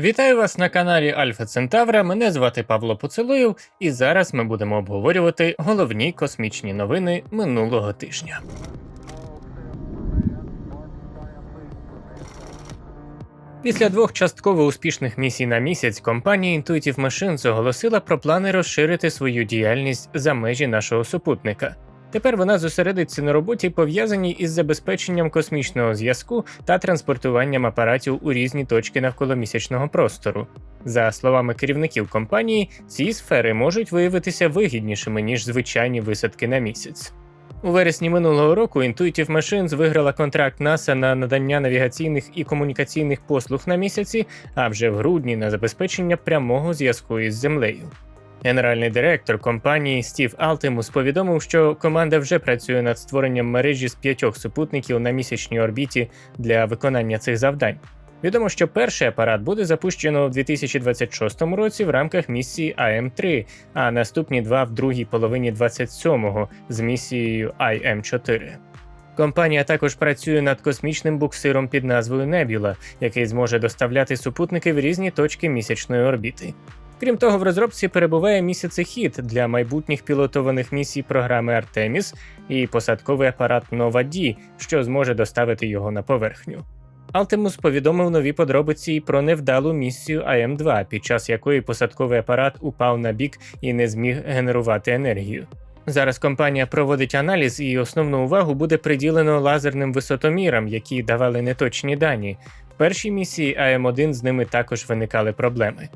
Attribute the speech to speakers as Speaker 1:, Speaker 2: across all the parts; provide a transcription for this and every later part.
Speaker 1: Вітаю вас на каналі Альфа Центавра. Мене звати Павло Поцелуєв, і зараз ми будемо обговорювати головні космічні новини минулого тижня. Після двох частково успішних місій на місяць компанія Intuitive Machines оголосила про плани розширити свою діяльність за межі нашого супутника. Тепер вона зосередиться на роботі, пов'язаній із забезпеченням космічного зв'язку та транспортуванням апаратів у різні точки навколомісячного простору. За словами керівників компанії, ці сфери можуть виявитися вигіднішими ніж звичайні висадки на місяць. У вересні минулого року Intuitive Machines виграла контракт НАСА на надання навігаційних і комунікаційних послуг на місяці, а вже в грудні на забезпечення прямого зв'язку із землею. Генеральний директор компанії Стів Алтимус повідомив, що команда вже працює над створенням мережі з п'ятьох супутників на місячній орбіті для виконання цих завдань. Відомо, що перший апарат буде запущено у 2026 році в рамках місії АМ3, а наступні два в другій половині 27-го з місією IM4. Компанія також працює над космічним буксиром під назвою Nebula, який зможе доставляти супутники в різні точки місячної орбіти. Крім того, в розробці перебуває місяцехід для майбутніх пілотованих місій програми Артеміс і посадковий апарат Nova D, що зможе доставити його на поверхню. Алтимус повідомив нові подробиці й про невдалу місію АМ2, під час якої посадковий апарат упав на бік і не зміг генерувати енергію. Зараз компанія проводить аналіз, і основну увагу буде приділено лазерним висотомірам, які давали неточні дані. В першій місії АМ1 з ними також виникали проблеми.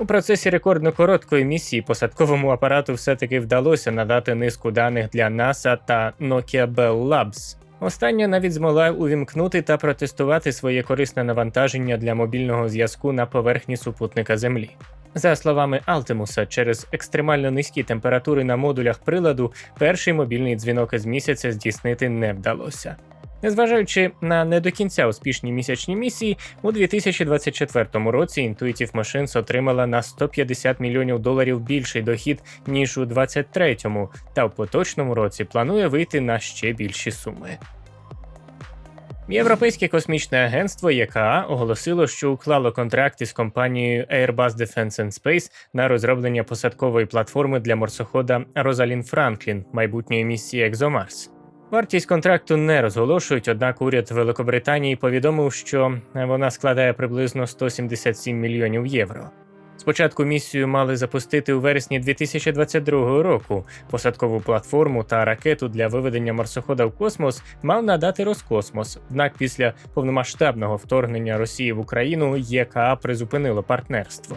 Speaker 1: У процесі рекордно короткої місії посадковому апарату все-таки вдалося надати низку даних для NASA та Nokia Bell Labs. Остання навіть змогла увімкнути та протестувати своє корисне навантаження для мобільного зв'язку на поверхні супутника Землі. За словами Алтимуса, через екстремально низькі температури на модулях приладу перший мобільний дзвінок із місяця здійснити не вдалося. Незважаючи на не до кінця успішні місячні місії, у 2024 році Intuitive Machines отримала на 150 мільйонів доларів більший дохід ніж у 2023, та в поточному році планує вийти на ще більші суми. Європейське космічне агентство ЄКА оголосило, що уклало контракт із компанією Airbus Defence and Space на розроблення посадкової платформи для марсохода Розалін Франклін майбутньої місії ExoMars. Вартість контракту не розголошують, однак уряд Великобританії повідомив, що вона складає приблизно 177 мільйонів євро. Спочатку місію мали запустити у вересні 2022 року. Посадкову платформу та ракету для виведення марсохода в космос мав надати Роскосмос. Однак після повномасштабного вторгнення Росії в Україну ЄКА призупинило партнерство.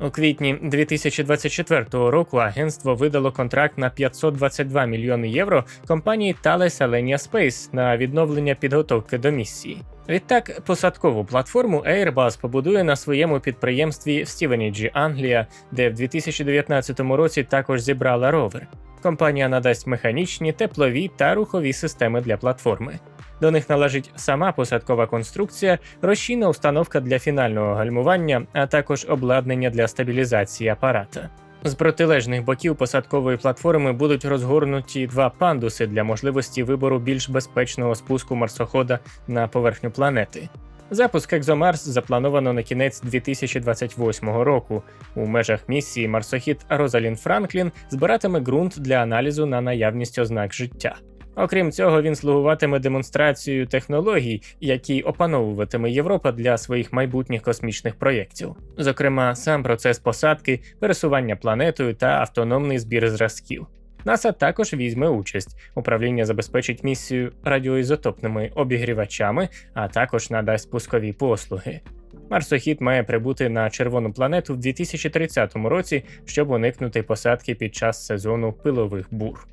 Speaker 1: У квітні 2024 року агентство видало контракт на 522 мільйони євро компанії Thales Alenia Space на відновлення підготовки до місії. Відтак, посадкову платформу Airbus побудує на своєму підприємстві в Стівеніджі, Англія, де в 2019 році також зібрала ровер. Компанія надасть механічні, теплові та рухові системи для платформи. До них належить сама посадкова конструкція, розчинна установка для фінального гальмування, а також обладнання для стабілізації апарата. З протилежних боків посадкової платформи будуть розгорнуті два пандуси для можливості вибору більш безпечного спуску марсохода на поверхню планети. Запуск ExoMars заплановано на кінець 2028 року. У межах місії марсохід Розалін Франклін збиратиме ґрунт для аналізу на наявність ознак життя. Окрім цього, він слугуватиме демонстрацією технологій, які опановуватиме Європа для своїх майбутніх космічних проєктів, зокрема, сам процес посадки, пересування планетою та автономний збір зразків. НАСА також візьме участь. Управління забезпечить місію радіоізотопними обігрівачами, а також надасть пускові послуги. Марсохід має прибути на червону планету в 2030 році, щоб уникнути посадки під час сезону пилових бур.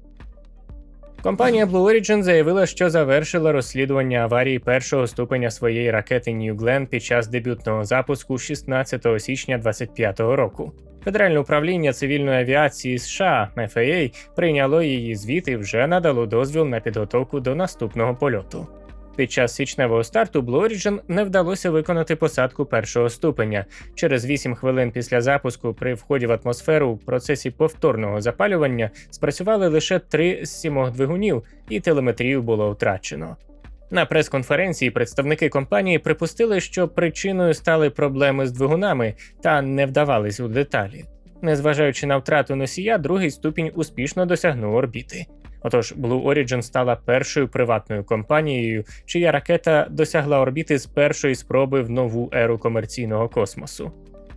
Speaker 1: Компанія Blue Origin заявила, що завершила розслідування аварії першого ступеня своєї ракети New Glenn під час дебютного запуску 16 січня 2025 року. Федеральне управління цивільної авіації США FAA прийняло її звіт і вже надало дозвіл на підготовку до наступного польоту. Під час січневого старту Blue Origin не вдалося виконати посадку першого ступеня. Через 8 хвилин після запуску при вході в атмосферу в процесі повторного запалювання спрацювали лише три з сімох двигунів, і телеметрію було втрачено. На прес-конференції представники компанії припустили, що причиною стали проблеми з двигунами та не вдавались у деталі. Незважаючи на втрату носія, другий ступінь успішно досягнув орбіти. Отож, Blue Origin стала першою приватною компанією, чия ракета досягла орбіти з першої спроби в нову еру комерційного космосу.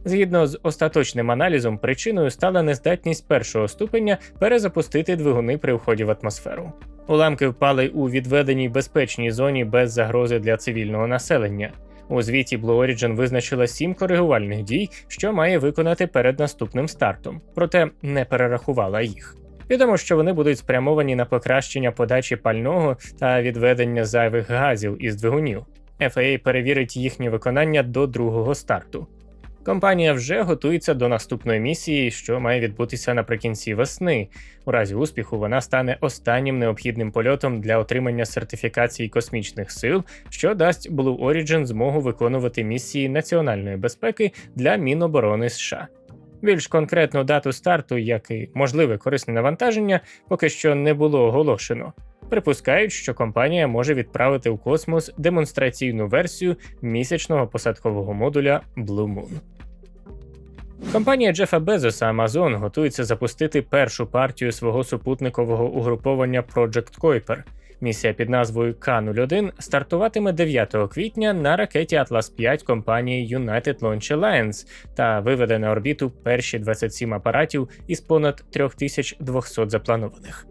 Speaker 1: Згідно з остаточним аналізом, причиною стала нездатність першого ступеня перезапустити двигуни при вході в атмосферу. Уламки впали у відведеній безпечній зоні без загрози для цивільного населення. У звіті Blue Origin визначила сім коригувальних дій, що має виконати перед наступним стартом, проте не перерахувала їх. Відомо, що вони будуть спрямовані на покращення подачі пального та відведення зайвих газів із двигунів. FAA перевірить їхнє виконання до другого старту. Компанія вже готується до наступної місії, що має відбутися наприкінці весни. У разі успіху вона стане останнім необхідним польотом для отримання сертифікації космічних сил, що дасть Blue Origin змогу виконувати місії національної безпеки для Міноборони США. Більш конкретну дату старту, як і можливе корисне навантаження, поки що не було оголошено. Припускають, що компанія може відправити у космос демонстраційну версію місячного посадкового модуля Blue Moon. Компанія Джефа Безоса Amazon готується запустити першу партію свого супутникового угруповання Project Kuiper. Місія під назвою К-01 стартуватиме 9 квітня на ракеті Atlas 5 компанії United Launch Alliance та виведе на орбіту перші 27 апаратів із понад 3200 запланованих.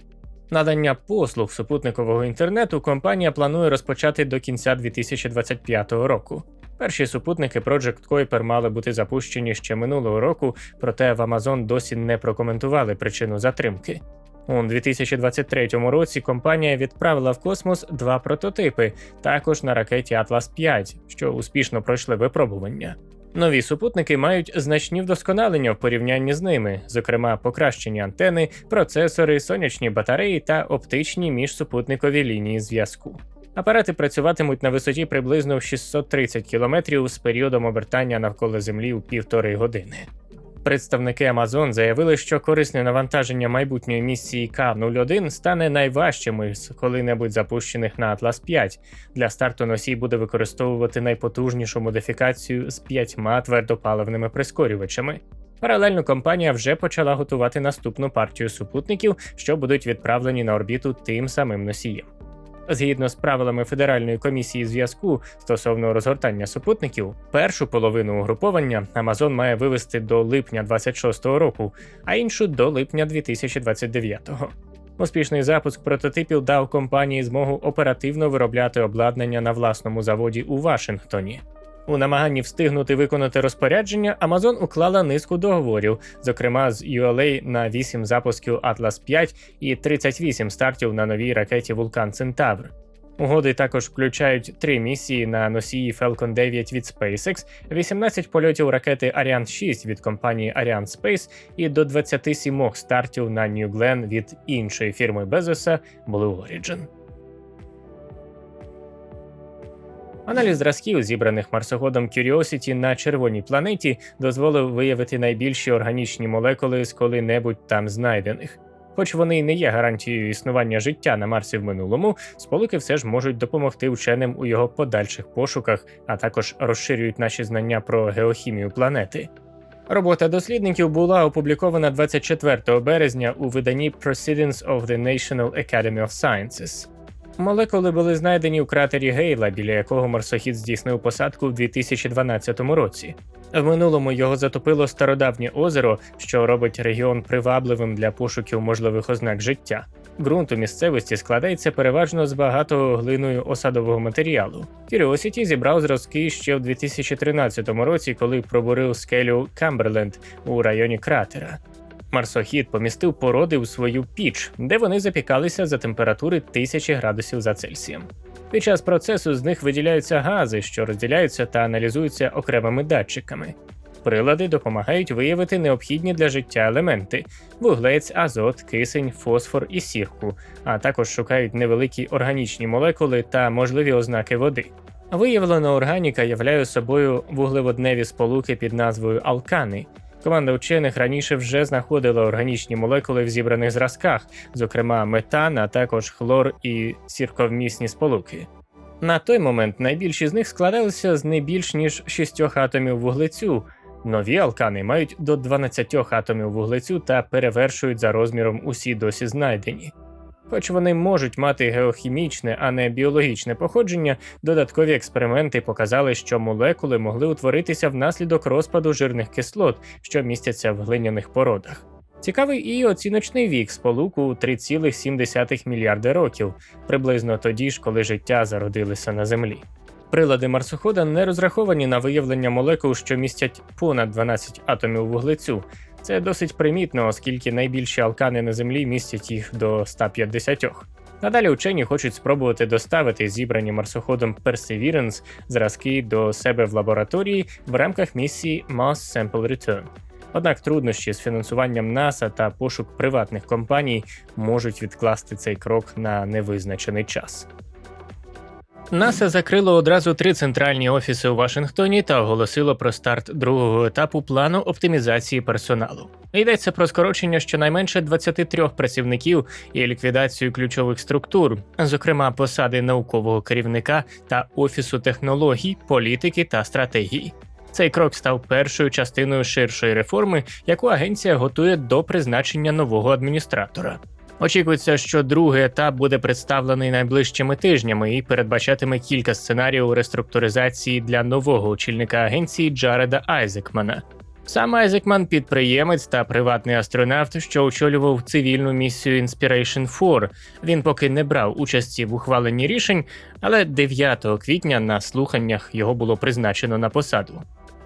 Speaker 1: Надання послуг супутникового інтернету компанія планує розпочати до кінця 2025 року. Перші супутники Project Kuiper мали бути запущені ще минулого року, проте в Amazon досі не прокоментували причину затримки. У 2023 році компанія відправила в космос два прототипи, також на ракеті Atlas 5, що успішно пройшли випробування. Нові супутники мають значні вдосконалення в порівнянні з ними, зокрема покращені антени, процесори, сонячні батареї та оптичні міжсупутникові лінії зв'язку. Апарати працюватимуть на висоті приблизно в 630 км з періодом обертання навколо Землі у півтори години. Представники Amazon заявили, що корисне навантаження майбутньої місії К-01 стане найважчими з коли-небудь запущених на Atlas 5. Для старту носій буде використовувати найпотужнішу модифікацію з п'ятьма твердопаливними прискорювачами. Паралельно компанія вже почала готувати наступну партію супутників, що будуть відправлені на орбіту тим самим носієм. Згідно з правилами Федеральної комісії зв'язку стосовно розгортання супутників, першу половину угруповання Amazon має вивести до липня 26-го року, а іншу до липня 2029-го. Успішний запуск прототипів дав компанії змогу оперативно виробляти обладнання на власному заводі у Вашингтоні. У намаганні встигнути виконати розпорядження, Amazon уклала низку договорів, зокрема з ULA на 8 запусків Atlas 5 і 38 стартів на новій ракеті Vulcan Centaur. Угоди також включають три місії на носії Falcon 9 від SpaceX, 18 польотів ракети Ariane 6 від компанії Ariane Space і до 27 стартів на New Glenn від іншої фірми Безоса Blue Origin. Аналіз зразків, зібраних марсоходом Curiosity на червоній планеті, дозволив виявити найбільші органічні молекули з коли-небудь там знайдених. Хоч вони й не є гарантією існування життя на Марсі в минулому, сполуки все ж можуть допомогти вченим у його подальших пошуках, а також розширюють наші знання про геохімію планети. Робота дослідників була опублікована 24 березня у виданні Proceedings of the National Academy of Sciences. Молекули були знайдені у кратері Гейла, біля якого марсохід здійснив посадку в 2012 році. В минулому його затопило стародавнє озеро, що робить регіон привабливим для пошуків можливих ознак життя. Ґрунт у місцевості складається переважно з багатого глиною осадового матеріалу. Curiosity зібрав зразки ще в 2013 році, коли пробурив скелю Камберленд у районі кратера. Марсохід помістив породи у свою піч, де вони запікалися за температури 1000 градусів за Цельсієм. Під час процесу з них виділяються гази, що розділяються та аналізуються окремими датчиками. Прилади допомагають виявити необхідні для життя елементи: вуглець, азот, кисень, фосфор і сірку, а також шукають невеликі органічні молекули та можливі ознаки води. Виявлена органіка являє собою вуглеводневі сполуки під назвою алкани. Команда вчених раніше вже знаходила органічні молекули в зібраних зразках, зокрема метан, а також хлор і сірковмісні сполуки. На той момент найбільші з них складалися з не більш ніж шістьох атомів вуглецю. Нові алкани мають до 12 атомів вуглецю та перевершують за розміром усі досі знайдені. Хоч вони можуть мати геохімічне, а не біологічне походження, додаткові експерименти показали, що молекули могли утворитися внаслідок розпаду жирних кислот, що містяться в глиняних породах. Цікавий і оціночний вік сполуку 3,7 мільярди років, приблизно тоді ж, коли життя зародилося на Землі. Прилади марсохода не розраховані на виявлення молекул, що містять понад 12 атомів вуглецю. Це досить примітно, оскільки найбільші алкани на Землі містять їх до 150. Надалі учені хочуть спробувати доставити зібрані марсоходом Perseverance зразки до себе в лабораторії в рамках місії Mars Sample Return. Однак труднощі з фінансуванням НАСА та пошук приватних компаній можуть відкласти цей крок на невизначений час. НАСА закрило одразу три центральні офіси у Вашингтоні та оголосило про старт другого етапу плану оптимізації персоналу. Йдеться про скорочення щонайменше 23 працівників і ліквідацію ключових структур, зокрема посади наукового керівника та офісу технологій, політики та стратегії. Цей крок став першою частиною ширшої реформи, яку агенція готує до призначення нового адміністратора. Очікується, що другий етап буде представлений найближчими тижнями і передбачатиме кілька сценаріїв реструктуризації для нового очільника агенції Джареда Айзекмана. Сам Айзекман підприємець та приватний астронавт, що очолював цивільну місію Inspiration 4. Він поки не брав участі в ухваленні рішень, але 9 квітня на слуханнях його було призначено на посаду.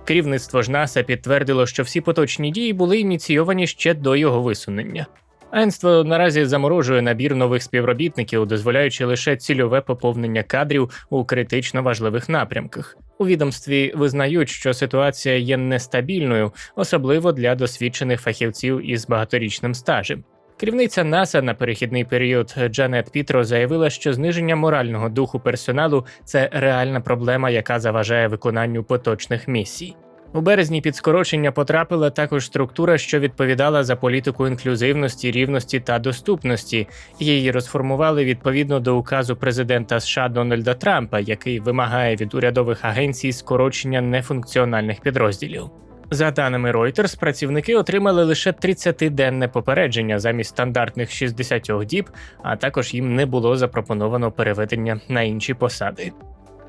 Speaker 1: Керівництво ж НАСА підтвердило, що всі поточні дії були ініційовані ще до його висунення. Агентство наразі заморожує набір нових співробітників, дозволяючи лише цільове поповнення кадрів у критично важливих напрямках. У відомстві визнають, що ситуація є нестабільною, особливо для досвідчених фахівців із багаторічним стажем. Керівниця НАСА на перехідний період Джанет Пітро заявила, що зниження морального духу персоналу це реальна проблема, яка заважає виконанню поточних місій. У березні під скорочення потрапила також структура, що відповідала за політику інклюзивності, рівності та доступності. Її розформували відповідно до указу президента США Дональда Трампа, який вимагає від урядових агенцій скорочення нефункціональних підрозділів. За даними Reuters, працівники отримали лише 30-денне попередження замість стандартних 60 діб, а також їм не було запропоновано переведення на інші посади.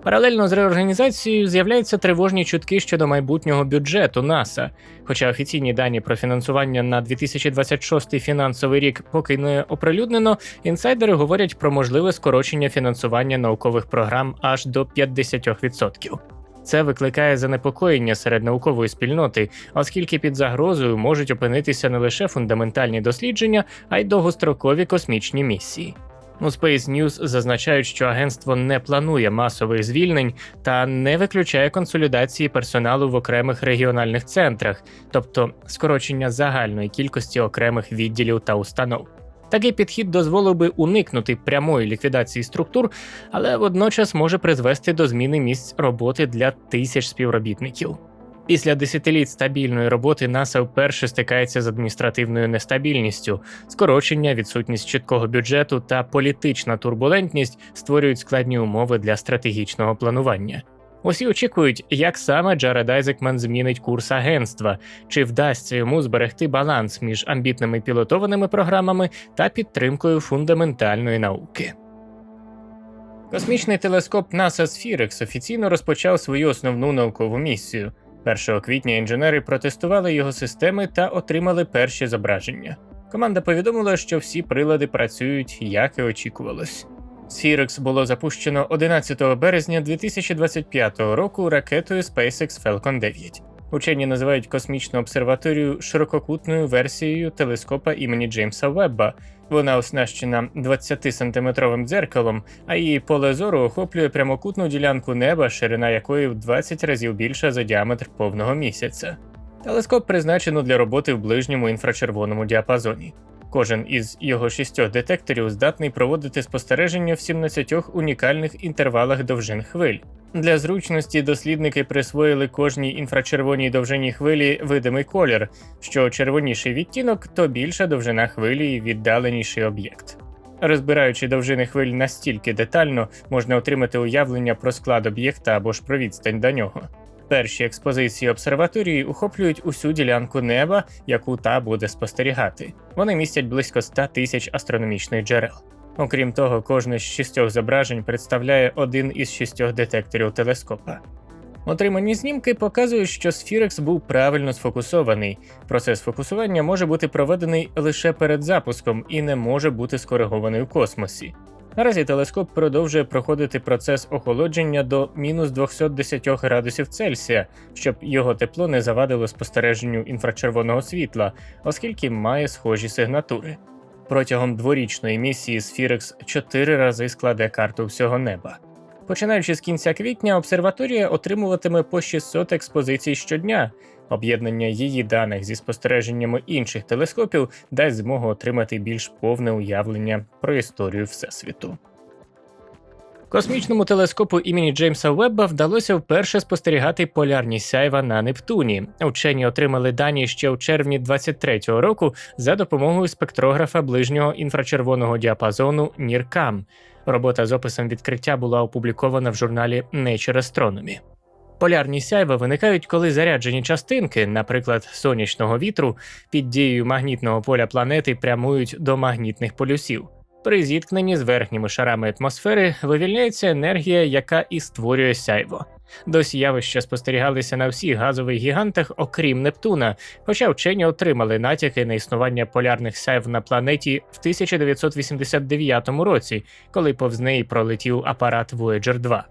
Speaker 1: Паралельно з реорганізацією з'являються тривожні чутки щодо майбутнього бюджету НАСА. Хоча офіційні дані про фінансування на 2026 фінансовий рік поки не оприлюднено, інсайдери говорять про можливе скорочення фінансування наукових програм аж до 50%. Це викликає занепокоєння серед наукової спільноти, оскільки під загрозою можуть опинитися не лише фундаментальні дослідження, а й довгострокові космічні місії. У Space News зазначають, що агентство не планує масових звільнень та не виключає консолідації персоналу в окремих регіональних центрах, тобто скорочення загальної кількості окремих відділів та установ. Такий підхід дозволив би уникнути прямої ліквідації структур, але водночас може призвести до зміни місць роботи для тисяч співробітників. Після десятиліть стабільної роботи НАСА вперше стикається з адміністративною нестабільністю, скорочення, відсутність чіткого бюджету та політична турбулентність створюють складні умови для стратегічного планування. Усі очікують, як саме Джаред Айзекман змінить курс агентства, чи вдасться йому зберегти баланс між амбітними пілотованими програмами та підтримкою фундаментальної науки. Космічний телескоп NASA Spherex офіційно розпочав свою основну наукову місію. 1 квітня інженери протестували його системи та отримали перші зображення. Команда повідомила, що всі прилади працюють як і очікувалось. Сірекс було запущено 11 березня 2025 року ракетою SpaceX Falcon 9. Учені називають космічну обсерваторію ширококутною версією телескопа імені Джеймса Вебба. Вона оснащена 20-сантиметровим дзеркалом, а її поле зору охоплює прямокутну ділянку неба, ширина якої в 20 разів більша за діаметр повного місяця. Телескоп призначено для роботи в ближньому інфрачервоному діапазоні. Кожен із його шістьох детекторів здатний проводити спостереження в 17 унікальних інтервалах довжин хвиль. Для зручності дослідники присвоїли кожній інфрачервоній довжині хвилі видимий колір. Що червоніший відтінок, то більша довжина хвилі і віддаленіший об'єкт. Розбираючи довжини хвиль настільки детально, можна отримати уявлення про склад об'єкта або ж про відстань до нього. Перші експозиції обсерваторії охоплюють усю ділянку неба, яку та буде спостерігати. Вони містять близько 100 тисяч астрономічних джерел. Окрім того, кожне з шістьох зображень представляє один із шістьох детекторів телескопа. Отримані знімки показують, що Сфірекс був правильно сфокусований. Процес фокусування може бути проведений лише перед запуском і не може бути скоригований у космосі. Наразі телескоп продовжує проходити процес охолодження до мінус 210 градусів Цельсія, щоб його тепло не завадило спостереженню інфрачервоного світла, оскільки має схожі сигнатури. Протягом дворічної місії Сфірекс чотири рази складе карту всього неба. Починаючи з кінця квітня, обсерваторія отримуватиме по 600 експозицій щодня. Об'єднання її даних зі спостереженнями інших телескопів дасть змогу отримати більш повне уявлення про історію Всесвіту. Космічному телескопу імені Джеймса Вебба вдалося вперше спостерігати полярні сяйва на Нептуні. Учені отримали дані ще у червні 23-го року за допомогою спектрографа ближнього інфрачервоного діапазону NIRCam. Робота з описом відкриття була опублікована в журналі Nature Astronomy. Полярні сяйва виникають, коли заряджені частинки, наприклад, сонячного вітру, під дією магнітного поля планети прямують до магнітних полюсів. При зіткненні з верхніми шарами атмосфери вивільняється енергія, яка і створює сяйво. Досі явища спостерігалися на всіх газових гігантах, окрім Нептуна, хоча вчені отримали натяки на існування полярних сяйв на планеті в 1989 році, коли повз неї пролетів апарат Voyager 2.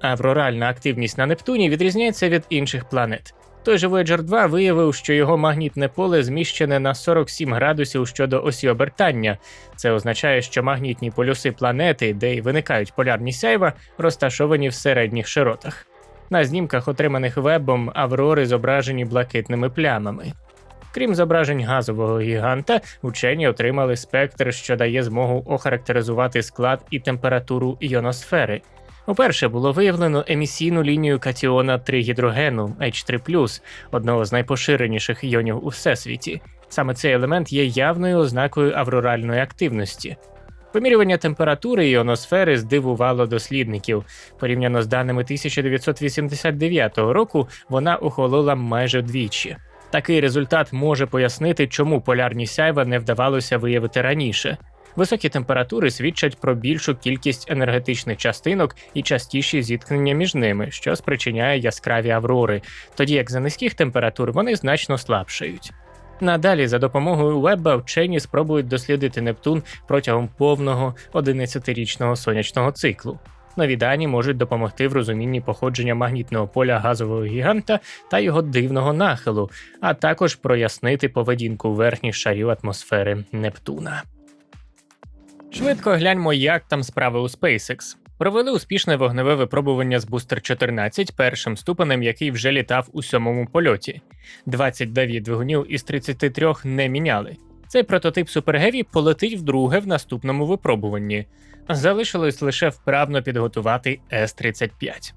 Speaker 1: Авроральна активність на Нептуні відрізняється від інших планет. Той же Voyager 2 виявив, що його магнітне поле зміщене на 47 градусів щодо осі обертання. Це означає, що магнітні полюси планети, де й виникають полярні сяйва, розташовані в середніх широтах. На знімках, отриманих вебом, аврори зображені блакитними плямами. Крім зображень газового гіганта, учені отримали спектр, що дає змогу охарактеризувати склад і температуру іоносфери. Уперше було виявлено емісійну лінію катіона тригідрогену H3+, одного з найпоширеніших іонів у всесвіті. Саме цей елемент є явною ознакою авроральної активності. Вимірювання температури іоносфери здивувало дослідників. Порівняно з даними 1989 року, вона охолола майже вдвічі. Такий результат може пояснити, чому полярні сяйва не вдавалося виявити раніше. Високі температури свідчать про більшу кількість енергетичних частинок і частіші зіткнення між ними, що спричиняє яскраві аврори, тоді як за низьких температур вони значно слабшають. Надалі, за допомогою Вебба, вчені спробують дослідити Нептун протягом повного 11-річного сонячного циклу. Нові дані можуть допомогти в розумінні походження магнітного поля газового гіганта та його дивного нахилу, а також прояснити поведінку верхніх шарів атмосфери Нептуна. Швидко гляньмо, як там справи у SpaceX. Провели успішне вогневе випробування з Бустер 14 першим ступенем, який вже літав у сьомому польоті. 29 двигунів із 33 не міняли. Цей прототип Супергеві полетить вдруге в наступному випробуванні. Залишилось лише вправно підготувати С-35.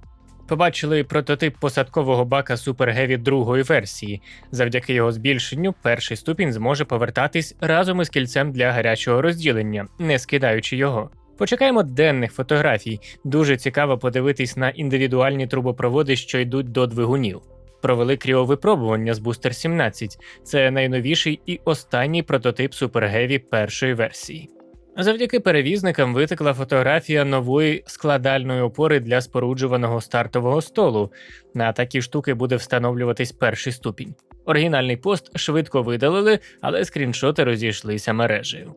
Speaker 1: Побачили прототип посадкового бака Супергеві другої версії. Завдяки його збільшенню, перший ступінь зможе повертатись разом із кільцем для гарячого розділення, не скидаючи його. Почекаємо денних фотографій. Дуже цікаво подивитись на індивідуальні трубопроводи, що йдуть до двигунів. Провели кріовипробування з Booster 17. Це найновіший і останній прототип Супергеві першої версії. Завдяки перевізникам витекла фотографія нової складальної опори для споруджуваного стартового столу. На такі штуки буде встановлюватись перший ступінь. Оригінальний пост швидко видалили, але скріншоти розійшлися мережею.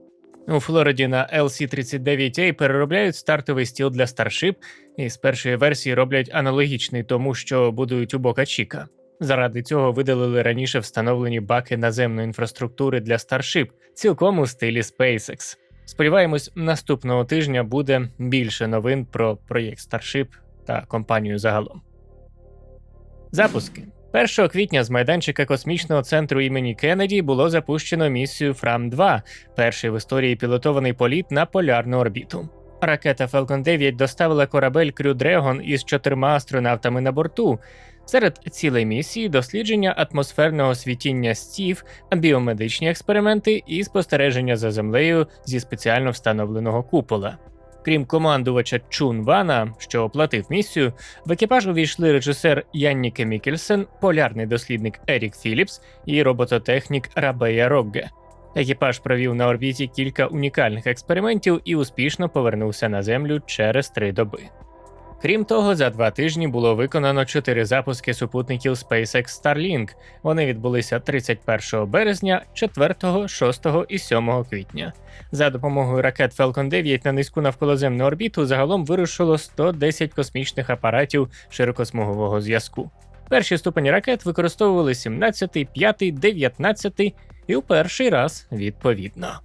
Speaker 1: У Флориді на LC-39A переробляють стартовий стіл для Starship і з першої версії роблять аналогічний тому, що будують у Бока Чіка. Заради цього видалили раніше встановлені баки наземної інфраструктури для Starship, цілком у стилі SpaceX. Сподіваємось, наступного тижня буде більше новин про проєкт Starship та компанію загалом. Запуски 1 квітня з майданчика космічного центру імені Кеннеді було запущено місію Фрам 2 перший в історії пілотований політ на полярну орбіту. Ракета Falcon 9 доставила корабель Crew Dragon із чотирма астронавтами на борту. Серед цілей місії дослідження атмосферного світіння стів, біомедичні експерименти і спостереження за землею зі спеціально встановленого купола. Крім командувача Чун Вана, що оплатив місію, в екіпаж увійшли режисер Янніке Мікельсен, полярний дослідник Ерік Філіпс і робототехнік Рабея Рогге. Екіпаж провів на орбіті кілька унікальних експериментів і успішно повернувся на землю через три доби. Крім того, за два тижні було виконано чотири запуски супутників SpaceX Starlink. Вони відбулися 31 березня, 4, 6 і 7 квітня. За допомогою ракет Falcon 9 на низьку навколоземну орбіту загалом вирушило 110 космічних апаратів широкосмугового зв'язку. Перші ступені ракет використовували 17, 5, 19 і у перший раз відповідно.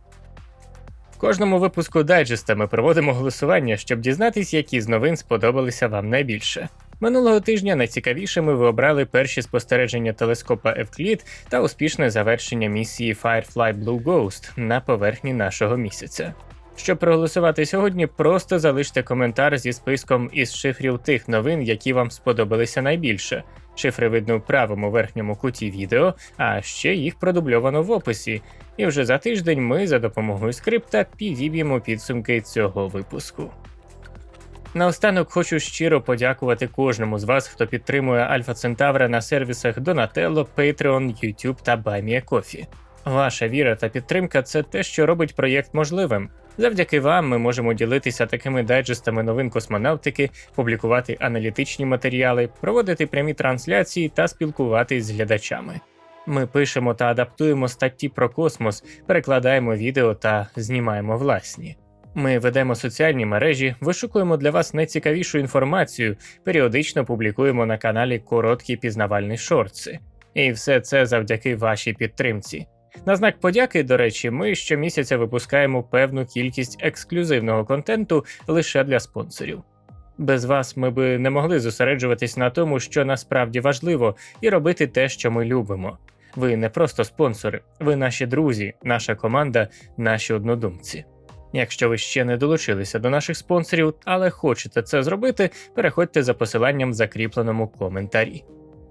Speaker 1: Кожному випуску дайджеста ми проводимо голосування, щоб дізнатись, які з новин сподобалися вам найбільше. Минулого тижня найцікавішими ви обрали перші спостереження телескопа Евклід та успішне завершення місії Firefly Blue Ghost на поверхні нашого місяця. Щоб проголосувати сьогодні, просто залиште коментар зі списком із шифрів тих новин, які вам сподобалися найбільше. Шифри видно в правому верхньому куті відео, а ще їх продубльовано в описі. І вже за тиждень ми за допомогою скрипта підіб'ємо підсумки цього випуску. Наостанок хочу щиро подякувати кожному з вас, хто підтримує Альфа Центавра на сервісах Donatello, Patreon, YouTube та BuyMeACoffee. Ваша віра та підтримка це те, що робить проєкт можливим. Завдяки вам ми можемо ділитися такими дайджестами новин космонавтики, публікувати аналітичні матеріали, проводити прямі трансляції та спілкуватись з глядачами. Ми пишемо та адаптуємо статті про космос, перекладаємо відео та знімаємо власні. Ми ведемо соціальні мережі, вишукуємо для вас найцікавішу інформацію, періодично публікуємо на каналі короткі пізнавальні шортси. І все це завдяки вашій підтримці. На знак подяки, до речі, ми щомісяця випускаємо певну кількість ексклюзивного контенту лише для спонсорів. Без вас ми би не могли зосереджуватись на тому, що насправді важливо, і робити те, що ми любимо. Ви не просто спонсори, ви наші друзі, наша команда, наші однодумці. Якщо ви ще не долучилися до наших спонсорів, але хочете це зробити, переходьте за посиланням в закріпленому коментарі.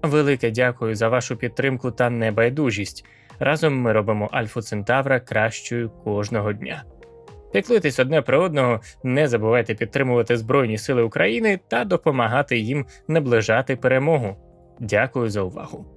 Speaker 1: Велике дякую за вашу підтримку та небайдужість. Разом ми робимо Альфу Центавра кращою кожного дня. Піклуйтесь одне про одного, не забувайте підтримувати Збройні Сили України та допомагати їм наближати перемогу. Дякую за увагу.